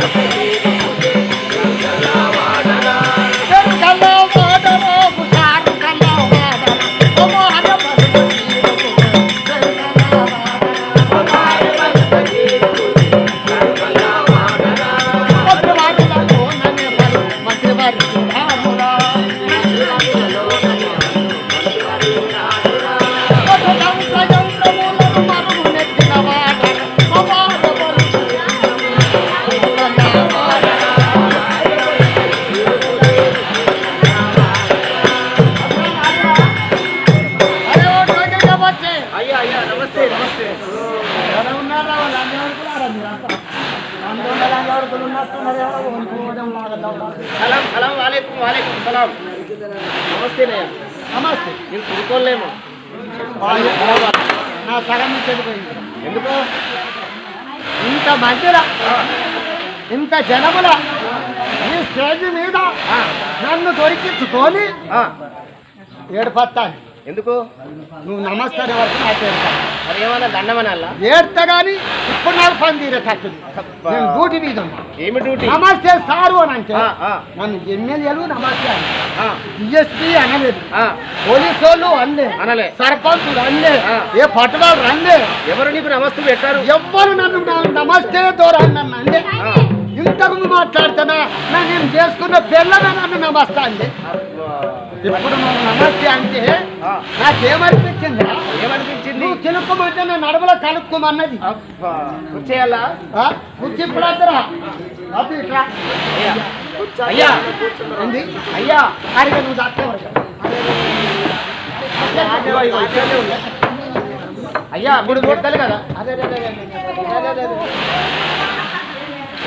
Thank you. సలాం సలాం వాలేకుం వాలేకుం సలాం. నమస్తేనయ్య నమస్తే. నేను వాళ్ళు నా సగం నుంచి వెళ్ళిపోయింది ఎందుకు? ఇంత మందిరా ఇంత జనముల ఈ స్టేజ్ మీద నన్ను దొరికించుకొని ఏడుపత్తాను. ఎందుకు? నువ్వు నమస్కారం వరకు నాకు ఏడుతా మరి ఏమన్నా దండమనల్లా ఏడ్తా కానీ ఇప్పుడు నాకు పని. నేను డ్యూటీ మీద ఉన్నా ఏమి డ్యూటీ? నమస్తే సారు అని అంటే నన్ను ఎమ్మెల్యేలు నమస్తే అని. ఆ, డిఎస్పీ అనలేదు. ఆ, పోలీసు వాళ్ళు అన్లే. అనలే. సర్పంచులు అన్లే. ఆ. ఏ పట్టుదల రండే ఎవరు నీకు నమస్తు పెట్టారు? ఎవ్వరు నన్ను నమస్తే దూరం నన్ను అంటే ఇంతకు మాట్లాడుతున్నా నేను చేసుకున్న పిల్లనే నన్ను నమస్తాంది ఇప్పుడు నువ్వు నమస్తే అంటే నాకేమనిపించింది ఏమనిపించింది నువ్వు తినుక్కోమంటే నేను నడవలో కలుక్కోమన్నది కూర్చేయాలా కూర్చి ఇప్పుడు అయ్యా అయ్యా మూడు కదా అదే అదే అదే అదే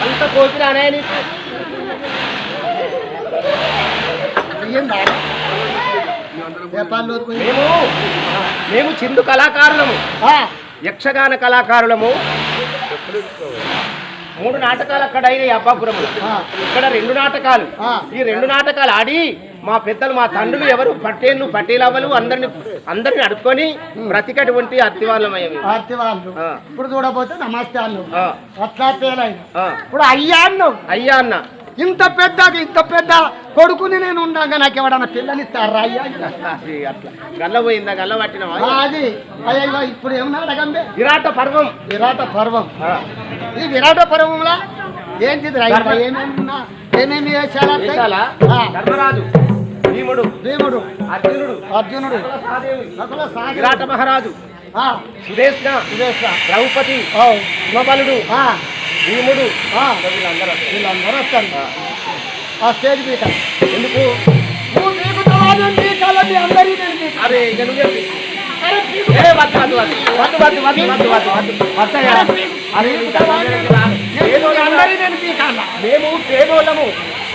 అంత కోతి రానే మేము మేము చిందు కళాకారులము. యక్షగాన కళాకారులము. మూడు నాటకాలు అక్కడ అయినాయి అబ్బాపురము ఆ. ఇక్కడ రెండు నాటకాలు. ఈ రెండు నాటకాలు ఆడి మా పెద్దలు మా తండ్రులు ఎవరు? పట్టేళ్ళు పట్టేలవ్వలు అందరిని అందరిని అడుక్కొని బ్రతికటువంటి అత్తివాళ్ళమయ్యవి ఆర్తి వాళ్ళు ఆ. ఇప్పుడు చూడబోతే నమస్తే అన్నావు ఆ, అట్లా. ఇప్పుడు అయ్యా అన్నావు అయ్యా అన్న. ఇంత పెద్ద ఇంత పెద్ద కొడుకుని నేను ఉండగా నాకు ఎవడన్నా పిల్లని ఇస్తారా అట్లా. గల్ల పోయిందా? గల్ల పట్టినవా? అది. అయ్యో ఇప్పుడు ఏమన్నా అడగంబే. విరాట పర్వం. విరాట పర్వం. ఈ విరాట పర్వంలో? ఏంటిది? ఇక్కడ ఏమేమి ఏమేమి? ధర్మరాజు. భీముడు. భీముడు. అర్జునుడు. అర్జునుడు. విరాట మహారాజు. సుదేశ్ సురేష్ ద్రౌపది హిమబలుడు భీముడు. వీళ్ళందరూ వీళ్ళందరూ వస్తారు ఆ. స్టేజ్ పీట ఎందుకు? నువ్వు అరే మేము పేదోళ్ళము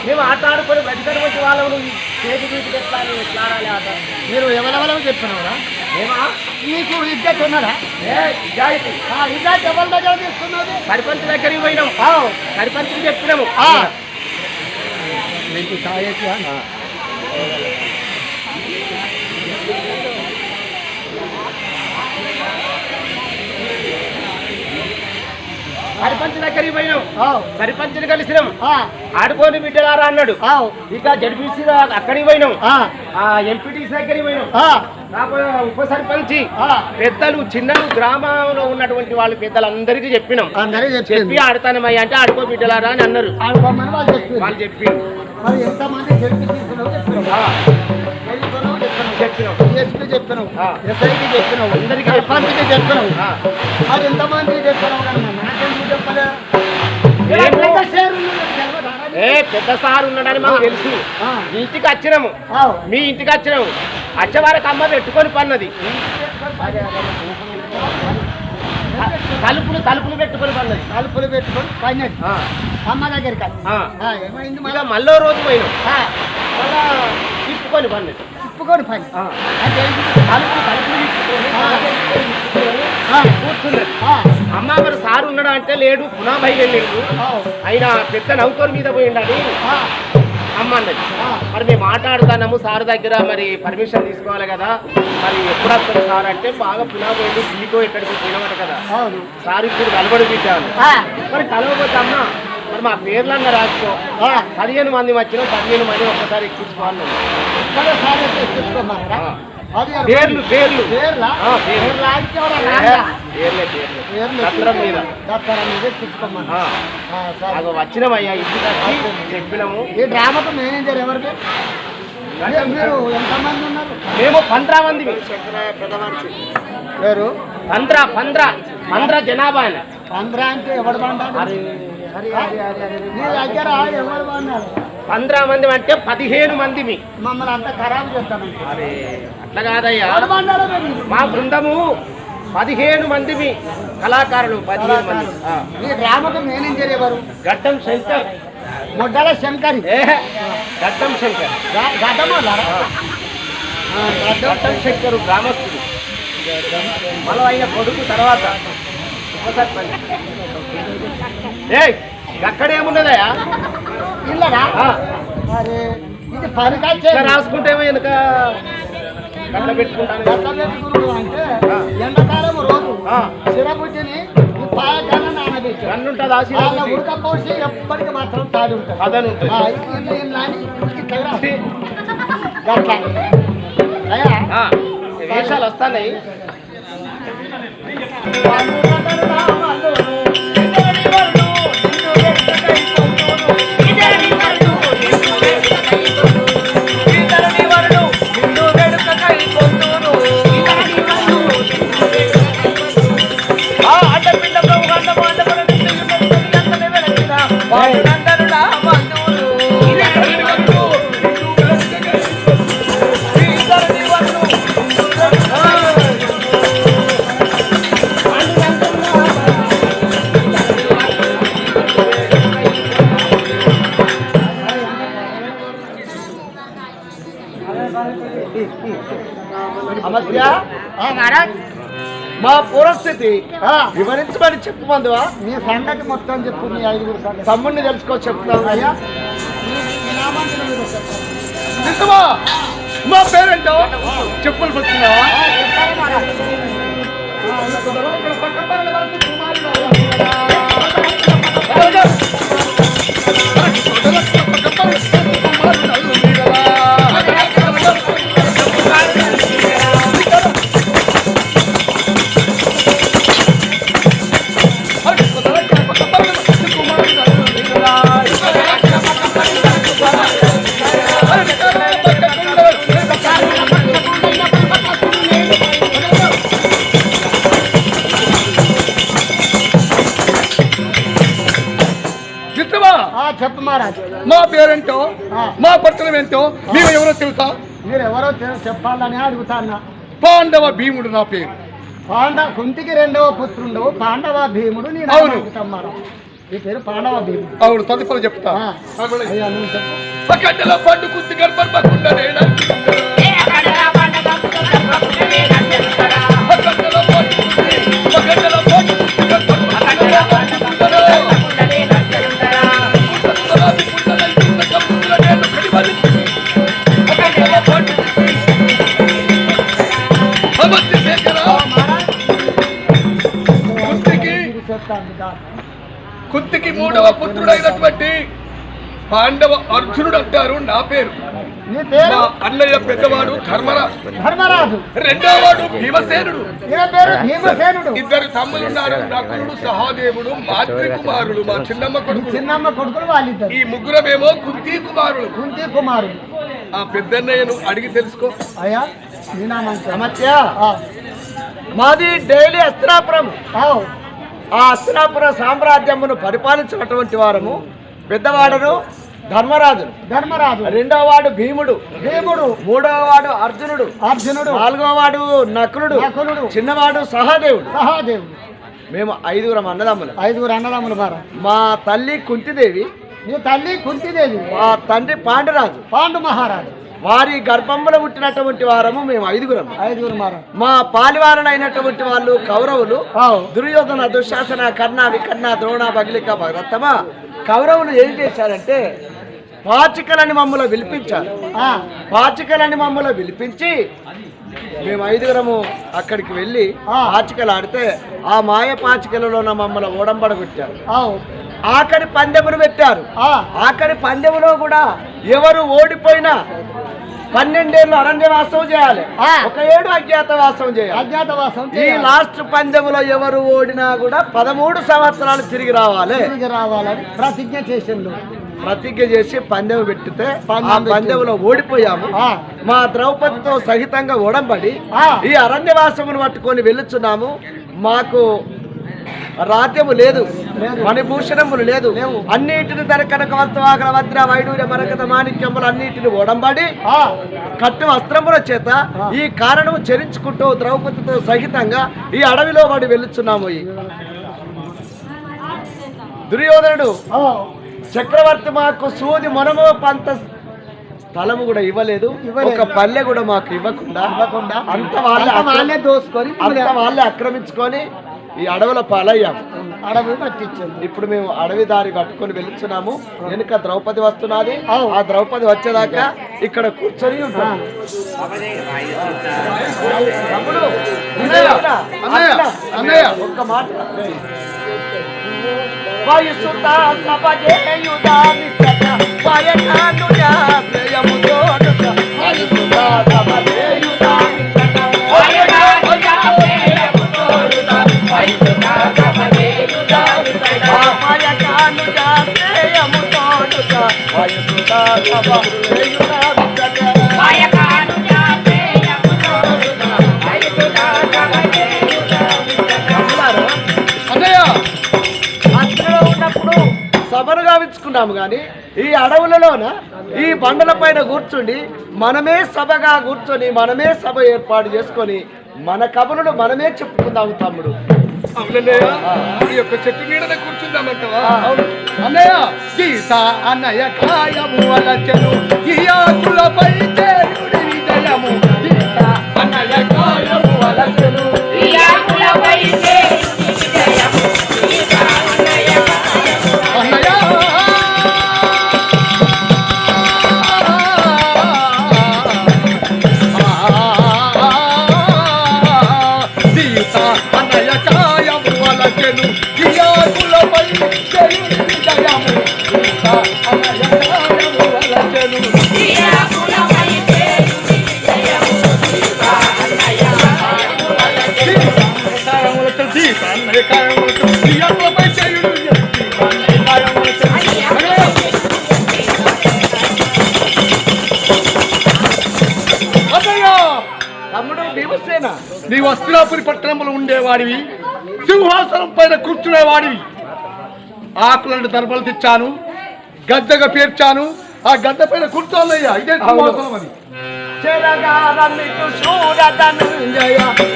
మేము ఆట ఆడుకొని బతికటువంటి వాళ్ళము నువ్వు చేతి తీసి పెట్టాలి ఆడాలి ఆట. మీరు ఎవరెవరో చెప్పినారా ఏమా? నీకు ఇద్దరు ఉన్నాడా? నిజాయితీ నిజాయితీ ఎవరి దగ్గర తీసుకున్నది సర్పంచ్ దగ్గరికి పోయినాము సర్పంచ్కి చెప్పినాము. మీకు సాయ సర్పంచ్ దగ్గరికి పోయినాం ఆ, సర్పంచ్ని కలిసినాం. ఆడుకోని బిడ్డలారా అన్నాడు. ఇక జడ్పీసీ అక్కడికి పోయినాం. ఎంపీటీసీ దగ్గరికి పోయినాం. ఉప సర్పంచి. పెద్దలు చిన్నలు గ్రామంలో ఉన్నటువంటి వాళ్ళు పెద్దలందరికీ చెప్పినాం. చెప్పి చెప్పింది ఆడతానమ్మయ్య అంటే ఆడుకో బిడ్డలారా అని అన్నారు. వాళ్ళు చెప్పి ఎస్పీ పెద్ద సార్ ఉన్నాడని మాకు తెలుసు. మీ ఇంటికి వచ్చినాము. మీ ఇంటికి వచ్చినాము. అచ్చవారికి అమ్మ పెట్టుకొని పన్నది. తలుపులు తలుపులు పెట్టుకొని పన్నది. తలుపులు పెట్టుకొని పన్నది. అమ్మ దగ్గరికి మళ్ళీ రోజు పోయినాం. తిప్పుకొని పన్నది. తిప్పుకొని పైన. అంటే అమ్మ మరి సార్ ఉన్నాడా అంటే లేడు పునాభై వెళ్ళిండు ఆయన పెద్ద నౌకర్ మీద పోయిండని. అమ్మ అన్నది. మరి మేము మాట్లాడుతున్నాము సార్ దగ్గర మరి పర్మిషన్ తీసుకోవాలి కదా. మరి ఎప్పుడు వస్తారు సార్ అంటే బాగా పునాభైలు ఢిల్లీకో ఎక్కడికి పోయినమాట కదా. సార్ ఇప్పుడు కలబడి పెట్టాను మరి కలవకపోతే అమ్మ మరి మా పేర్లన్నా రాసుకో. పదిహేను మంది మధ్యన పదిహేను మంది ఒక్కసారి ఎక్కించుకోవాలి. ఒక్కసారి ఎక్కించుకోమన్నారా? పేర్లు పేర్లు. పేర్లు? వచ్చినమయ్యా ఇంటికి చెప్పినాము. ఈ డ్రామాతో మేనేజర్ ఎవరికి మేము పంద్రా మంది పేరు పంద్రా పంద్రా. పంద్రా జనాభా పంద్రా అంటే ఎవరు పండాలి మీ దగ్గర ఎవరు బండారు పంద్రా మంది అంటే పదిహేను మంది మీ మమ్మల్ని అంతా ఖరాబ్ చేస్తాను అట్లా కాదయ్యా. మా బృందము పదిహేను మంది మీ కళాకారులు పదిహేను మంది. ఈ డ్రామాకు ఎవరు గడ్డం శంకర్. మొడ్డల శంకరి. గడ్డం శంకర్. గడ్డమోళ్ళారా గడ్డం శంకరు గ్రామస్తుడు. మనం ఆయన కొడుకు తర్వాత. ఉపసర్పంచ్. ఏయ్ అక్కడేమున్నదయా ఇల్లరా ఆ, అరే ఇది ఇట్లా రాసుకుంటే వెనుక కట్ట పెట్టుకుంటాను. గురుడు అంటే ఎండాకాలం రోజు ఆ. చిరబుజ్జిని పాయకన్నా నానబెట్టారు కన్నుంటుంది వాళ్ళ ఆశీర్వాదం ఉడకపోసి ఎప్పటికి మాత్రం తాడి ఉంటుంది అదని ఉంటుంది. ఆ, ఏం. అయ్యా? ఆ, ఈ వేషాలు వస్తాయి Bye. Bye. ఆ, వివరించమని చెప్పు మందువా. మీ సంగతి మొత్తం చెప్పు మీ ఐదుగురు సంగతి. తమ్ముడిని తెలుసుకో చెప్తాను అయ్యా. మీ-. నిజమా పేరేంటో? చెప్పులు పుచ్చున్నావా పేరేంటో. మా పట్టణం ఏంటో మేము ఎవరో తెలుసా? మీరు ఎవరో చెప్పాలని అడుగుతాన్నా. పాండవ భీముడు నా పేరు. పాండవ కుంతికి రెండవ పుత్రుండు పాండవ భీముడు నేను అవును. ఈ పేరు పాండవ భీముడు. అవును తదుపరి చెప్తా. పక్కన పండు కుత్తి గర్భకుండా మూడవ పుత్రుడైనటువంటి పాండవ అర్జునుడు అంటారు నా పేరు. నీ పేరు? మా అన్నయ్య పెద్దవాడు ధర్మరాజు. ధర్మరాజు. రెండో వాడు భీమసేనుడు. ఈయన పేరు భీమసేనుడు. ఇద్దరు తమ్ములున్నారు నకులుడు సహాదేవుడు మాతృకుమారులు మా చిన్నమ్మ ఈ కొడుకు చిన్నమ్మ కొడుకులు వాళ్ళిద్దరు. ఈ ముగ్గురమేమో కుంతి కుమారులు. కుంతి కుమారుడు ఆ పెద్దన్నయ్యను అడిగి తెలుసుకో. అయ్యా మాది డైలీ అస్త్రాపురం. ఆ అస్త్రాపుర సామ్రాజ్యమును పరిపాలించినటువంటి వారము పెద్దవాడును ధర్మరాజును. ధర్మరాజు రెండవ వాడు భీముడు. భీముడు. మూడవ వాడు అర్జునుడు. అర్జునుడు. నాలుగవ వాడు నకులుడు. నకులుడు. చిన్నవాడు సహదేవుడు. సహాదేవుడు. మేము ఐదుగురం అన్నదమ్ములు. ఐదుగురు అన్నదమ్ములు భార మా తల్లి కుంతిదేవి. నీ తల్లి కుంతిదేవి. మా తండ్రి పాండురాజు. పాండు మహారాజు. వారి గర్భంలో పుట్టినటువంటి వారము మేము ఐదుగురం ఐదుగురు మా పాలివారనైనటువంటి వాళ్ళు కౌరవులు. దుర్యోధన దుశ్శాసన కర్ణ వికర్ణ ద్రోణ బగిలిక భగరత్తమ కౌరవులు ఏం చేశారంటే పాచికలని మమ్మల్ని పిలిపించారు పాచికలని మమ్మల్ని పిలిపించి మేము ఐదుగురము అక్కడికి వెళ్ళి. పాచికలు ఆడితే ఆ మాయ పాచికలలో మమ్మల్ని ఓడంబడగొట్టారు. ఆఖరి పందెములు పెట్టారు. ఆఖరి పందెములో కూడా ఎవరు ఓడిపోయినా పన్నెండేళ్ళు అరణ్యవాసం చేయాలి. ఒక ఏడు అజ్ఞాతవాసం చేయాలి అజ్ఞాతవాసం ఈ. లాస్ట్ పందెములో ఎవరు ఓడినా కూడా పదమూడు సంవత్సరాలు తిరిగి రావాలి తిరిగి రావాలని ప్రతిజ్ఞ చేసిండు ప్రతిజ్ఞ చేసి పందెం పెట్టితే ఆ. పందెంలో ఓడిపోయాము మా ద్రౌపదితో సహితంగా ఓడంబడి. ఈ అరణ్యవాసమును పట్టుకొని వెళ్ళుచున్నాము మాకు రాజ్యము లేదు మణిభూషణములు లేదు. అన్నిటిని ధర కనక వస్త్రవాకర వజ్ర వైడూర్య మరకత మాణిక్యములు అన్నిటిని ఓడంబడి కట్టు వస్త్రముల చేత ఈ కారణము చరించుకుంటూ ద్రౌపదితో సహితంగా ఈ అడవిలో వాడి వెళ్ళుచున్నాము. దుర్యోధనుడు చక్రవర్తి మాకు సూది మనము పంత స్థలము కూడా ఇవ్వలేదు. ఒక పల్లె కూడా మాకు ఇవ్వకుండా ఇవ్వకుండా అంత వాళ్ళే అంత వాళ్ళే దోసుకొని అంత వాళ్ళే ఆక్రమించుకొని ఈ అడవుల పాలయ్యాము అడవి పట్టించింది ఇప్పుడు మేము అడవి దారి కట్టుకొని వెళ్తున్నాము. వెనుక ద్రౌపది వస్తున్నది. ఆ ద్రౌపది వచ్చేదాకా ఇక్కడ కూర్చొని ఉంటాం. ఒక్క మాట. వయసుత సభను గావించుకున్నాము కానీ ఈ అడవులలోన ఈ బండల పైన కూర్చుండి మనమే సభగా కూర్చొని మనమే సభ ఏర్పాటు చేసుకొని మన కబురులు మనమే చెప్పుకుందాము తమ్ముడు. అవునన్నయ్య ఈ యొక్క చెట్టు నీడన కూర్చుందామంటావా? అవును. అన్నయ్య గీత అన్నయ్య కాయము అలచెను. ఈ ఆకులపై దేవుడి విజయము గీత అన్నయ్య కాయము అలచెను. దేవుడి నీ వస్త్రాపురి పట్టణంలో ఉండేవాడివి సింహాసనం పైన కూర్చునేవాడివి. ఆకులను దర్బలు తెచ్చాను గద్దగా పేర్చాను. ఆ గద్ద పైన కూర్చోన్నయ్యా ఇదే సింహాసనం అది. శూరధనుంజయ సూర్యదేవి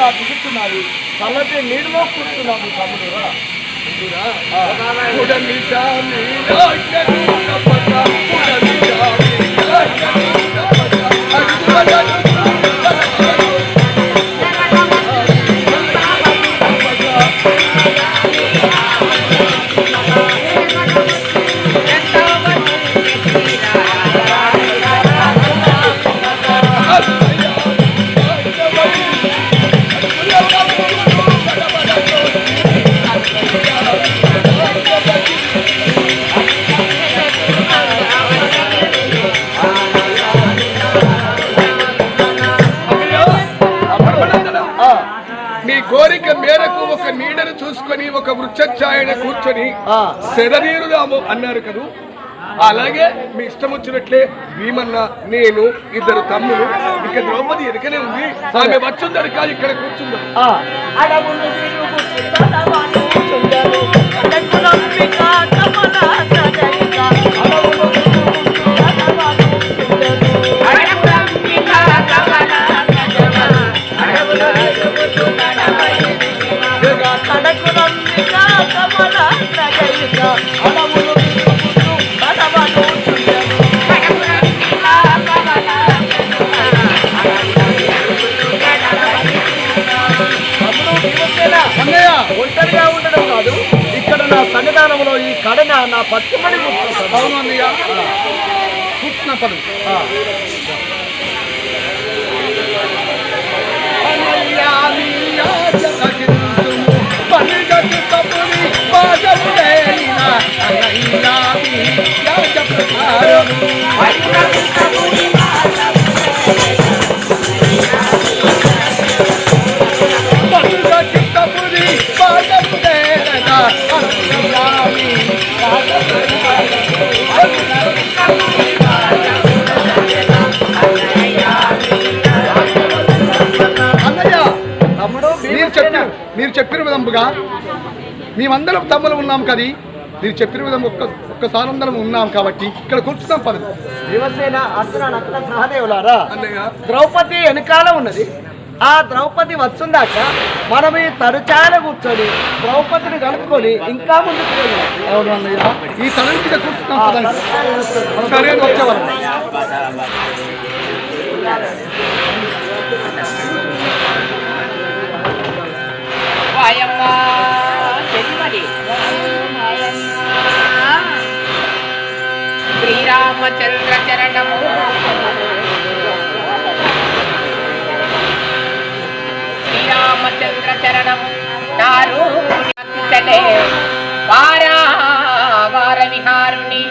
చెమటలుగా దిగుతున్నది కళ్ళపై నీళ్ళలో కూర్చున్నాము తమ్ముడు ఉడమి జామి రాజ్యము తపక, ఉడమి జామి వృక్షఛాయన కూర్చొని ఆ. శరనీరుదాము అన్నారు కదూ? అలాగే మీ ఇష్టం వచ్చినట్లే భీమన్న నేను ఇద్దరు తమ్ములు ఇక ద్రౌపది ఎదుకనే ఉంది. ఆమె వచ్చుందరు కాదు ఇక్కడ కూర్చుందాం. ఆ. అడవులు ఒంటరిగా ఉండడం కాదు ఇక్కడ నా సన్నిధానంలో ఈ కడన నా పట్టుబడి కుట్టినప్పుడు అయ్యా మీరు చెప్పిన మీరు చెప్పిన విధముగా మేమందరం తమ్ములు ఉన్నాం కది. మీరు చెప్పిన విధంగా ఒక్క ఒక్కసారి అందరం ఉన్నాం కాబట్టి ఇక్కడ కూర్చున్నాం పదవి భీమసేన అర్జున నకుల సహదేవులారా ద్రౌపది వెనకాల ఉన్నది. ఆ ద్రౌపది వచ్చుందాక మనం ఈ తరుచాన కూర్చొని ద్రౌపదిని కలుపుకొని ఇంకా ముందుకు వెళ్ళాలి అవును అన్నయ్య? ఈ కూర్చున్నాం పదండి. సరే అని వచ్చేవాళ్ళం. వాయమ్మ శ్రీరామచంద్ర చరణము శ్రీరామచంద్ర చరణము నారు వారా వార విహారుని